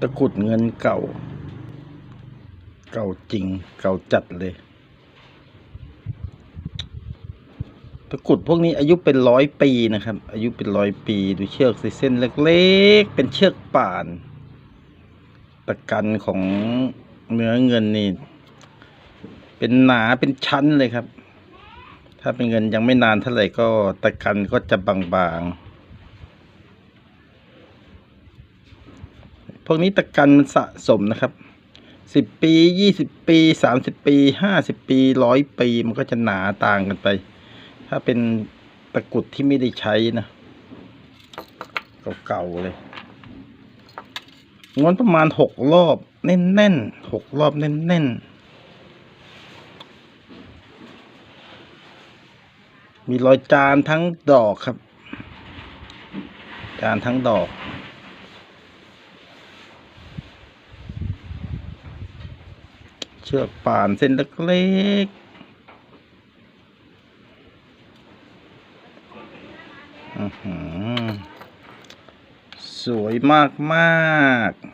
ตะกุดเงินเก่า เก่าจริง เก่าจัดเลย ตะกุดพวกนี้อายุเป็นร้อยปีนะครับ อายุเป็นร้อยปี ดูเชือกสิเส้นเล็กๆ เป็นเชือกป่าน ตะกันของเนื้อเงินนี่ เป็นหนาเป็นชั้นเลยครับ ถ้าเป็นเงินยังไม่นานเท่าไหร่ก็ตะกันก็จะบางๆ พวกนี้ตะกันมันสะสมนะครับสิบปียี่สิบปีสามสิบปีห้าสิบปีร้อยปีมันก็จะหนาต่างกันไป ถ้าเป็นตะกรุดที่ไม่ได้ใช้นะเก่าๆเลยงวนประมาณหกรอบแน่นๆหกรอบแน่นๆมีรอยจานทั้งดอกครับ จานทั้งดอก เชือกป่านเส้นเล็กๆสวยมากมากๆ